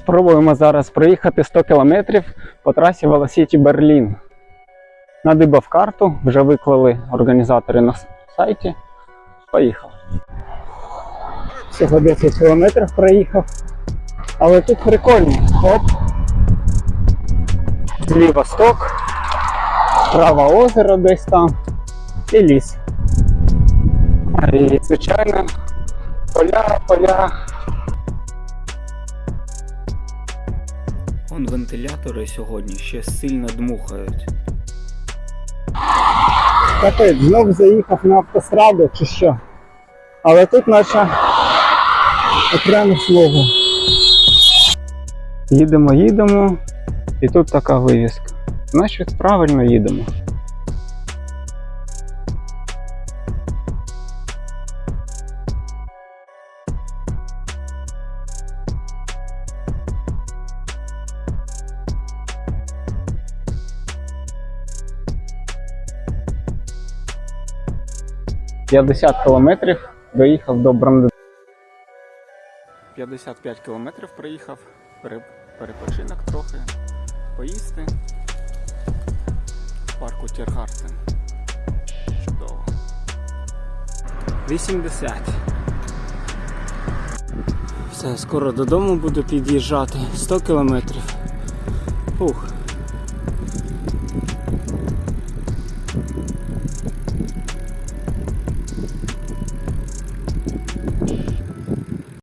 Спробуємо зараз проїхати 100 кілометрів по трасі Велосіті Берлін. Надибав карту, вже виклали організатори на сайті. Поїхав. Всього 10 кілометрів проїхав. Але тут прикольно. Оп. Зліва сток, справа озеро десь там і ліс. І, звичайно, поля, поля. Он вентилятори сьогодні ще сильно дмухають. Капець, знов заїхав на автостраду чи що. Але тут наше окреме слово. Їдемо, їдемо, і тут така вивіска. Значить, правильно їдемо. — 50 кілометрів доїхав до Бранденбурга. 55 кілометрів проїхав, перепочинок трохи, поїсти в парку Тіргартен. Чудово. 80. Все, скоро додому буду під'їжджати. 100 кілометрів. Ух.